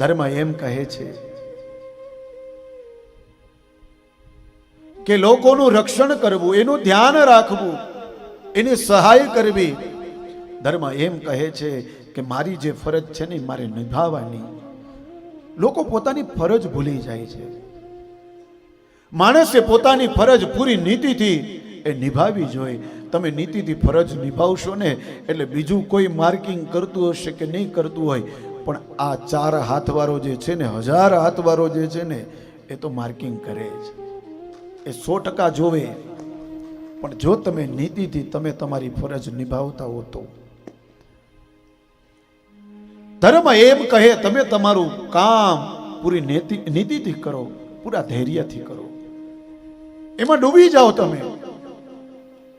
ધર્મ એમ કહે છે કે લોકોનું રક્ષણ કરવું, એનું ધ્યાન રાખવું, એની સહાય કરવી. ધર્મ એમ કહે છે કે મારી જે ફરજ છે ને મારે નિભાવવાની. લોકો પોતાની ફરજ ભૂલી જાય છે. માણસે પોતાની ફરજ પૂરી નીતિથી એ નિભાવી જોઈએ તમે નીતિથી ફરજ નિભાવશો ને, એટલે બીજું કોઈ માર્કિંગ કરતું હશે કે નહીં કરતું હોય પણ આ ચાર હાથવાળો જે છે ને, હજાર હાથવાળો જે છે ને, એ તો માર્કિંગ કરે જ. એ સો ટકા જોવે. પણ જો તમે નીતિથી તમે તમારી ફરજ નિભાવતા હો તો. ધર્મ એમ કહે, તમે તમારું કામ પૂરી નીતિ, નીતિથી કરો, પૂરા ધૈર્યથી કરો. એમાં ડૂબી જાઓ તમે.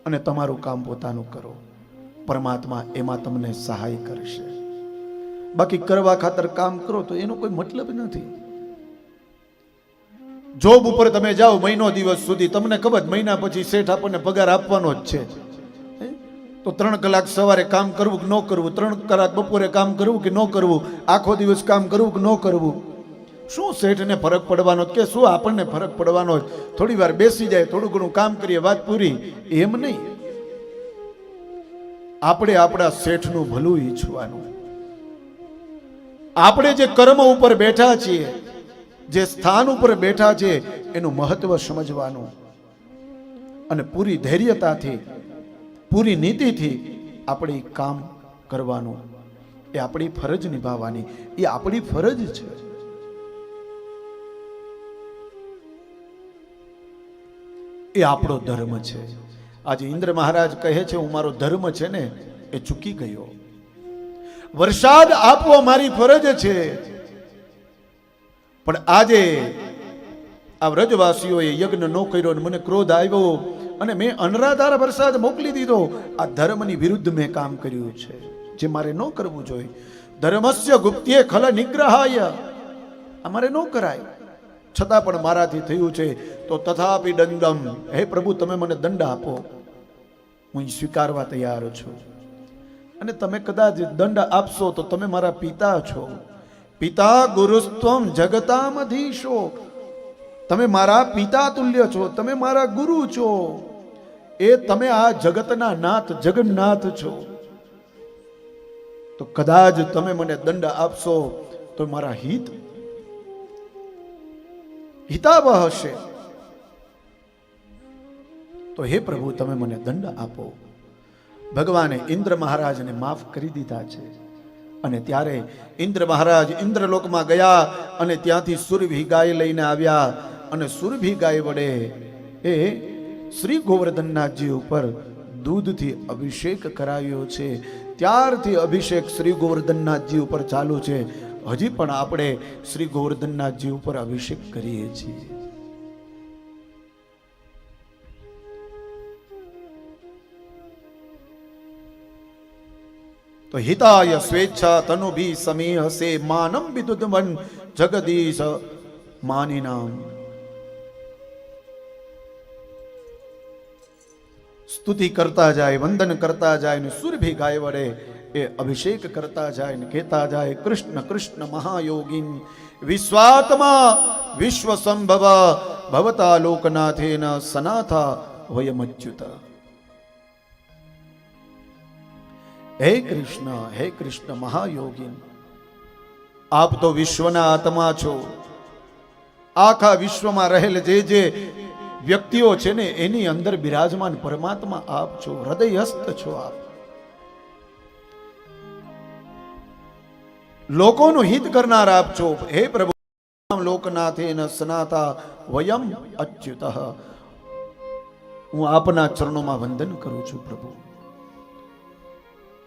અને તમારું કામ પોતાનું કરો. પરમાત્મા એમાં તમને સહાય કરશે. બાકી કરવા ખાતર કામ કરો તો એનો કોઈ મતલબ નથી. જોબ ઉપર તમે જાઓ મહિનો દિવસ સુધી, તમને ખબર મહિના પછી શેઠ આપણને પગાર આપવાનો જ છે. તો ત્રણ કલાક સવારે કામ કરવું કે ન કરવું? ત્રણ કલાક બપોરે કામ કરવું કે ન કરવું? આખો દિવસ કામ કરવું કે ન કરવું? શું શેઠને ફરક પડવાનો કે શું આપણને ફરક પડવાનો? થોડી વાર બેસી જાય, થોડું ઘણું કામ કરીએ, વાત પૂરી. એમ નહીં. આપણે આપણા શેઠનું ભલું ઈચ્છવાનું. આપણે જે કર્મ ઉપર બેઠા છીએ, જે સ્થાન ઉપર બેઠા છે એનું મહત્વ સમજવાનું. અને પૂરી ધૈર્યતાથી, પૂરી નીતિથી આપણે કામ કરવાનું. એ આપણી ફરજ નિભાવવાની. એ આપણી ફરજ છે. એ આપણો ધર્મ છે. આજે ઇન્દ્ર મહારાજ કહે છે, હું મારો ધર્મ છે ને, એ ચૂકી ગયો. વરસાદ આપવો મારી ફરજ છે. પણ આજે આ વ્રજવાસીઓએ યજ્ઞ ન કર્યો મને ક્રોધ આવ્યો અને મેં અનરાધાર વરસાદ મોકલી દીધો. આ ધર્મની વિરુદ્ધ મેં કામ કર્યું છે. જે મારે ન કરવું જોઈએ. ધર્મસ્ય ગુપ્તિએ ખલ નિગ્રહાય. આ મારે ન કરાય. છતાં પણ મારાથી થયું છે. તો તથાપી દંડમ. હે પ્રભુ, તમે મને દંડ આપો. હું સ્વીકારવા તૈયાર છું. અને તમે કદાચ દંડ આપશો તો તમે મારા પિતા છો. પિતા ગુરુસ્ત્વમ જગતામધીશો. તમે મારા પિતા તુલ્ય છો, તમે મારા ગુરુ છો. એ તમે આ જગતના નાથ, જગન્નાથ છો. તો કદાચ તમે મને દંડ આપશો તો મારા હિત હિતાવહ હશે. તો હે પ્રભુ, તમે મને દંડ આપો. ભગવાને ઇન્દ્ર મહારાજને માફ કરી દીધા છે. અને ત્યારે ઇન્દ્ર મહારાજ ઇન્દ્રલોકમાં ગયા અને ત્યાંથી સુરભી ગાય લઈને આવ્યા અને સુરભી ગાય વડે એ શ્રી ગોવર્ધનનાથજી ઉપર દૂધથી અભિષેક કરાવ્યો છે. ત્યારથી અભિષેક શ્રી ગોવર્ધનનાથજી ઉપર ચાલુ છે. હજી પણ આપણે શ્રી ગોવર્ધનનાથજી ઉપર અભિષેક કરીએ છીએ. તો હિતાય સ્વેચ્છા તનુભી સમી હસે માનમ વિદુદમન જગદીશ માનિનામ. સ્તુતિ કરતા જાય, વંદન કરતા જાય ને સુરભી ગાય વડે એ અભિષેક કરતા જાય ને કહેતા જાય, કૃષ્ણ કૃષ્ણ મહાયોગીન, વિશ્વાત્મા વિશ્વ સંભવ ભવતા લોકનાથેન સનાથા વયમચ્યુત. હે કૃષ્ણ હે કૃષ્ણ મહાયોગીન. આપ તો વિશ્વના આત્મા છો. આખા વિશ્વમાં રહેલ જે જે વ્યક્તિઓ છે ને, એની અંદર બિરાજમાન પરમાત્મા આપ છો, હૃદયસ્થ છો આપ. લોકોનું હિત કરનાર આપ છો. હે પ્રભુ લોકનાથેન સનાતા વયમ અચ્યુત. હું આપના ચરણોમાં વંદન કરું છું પ્રભુ.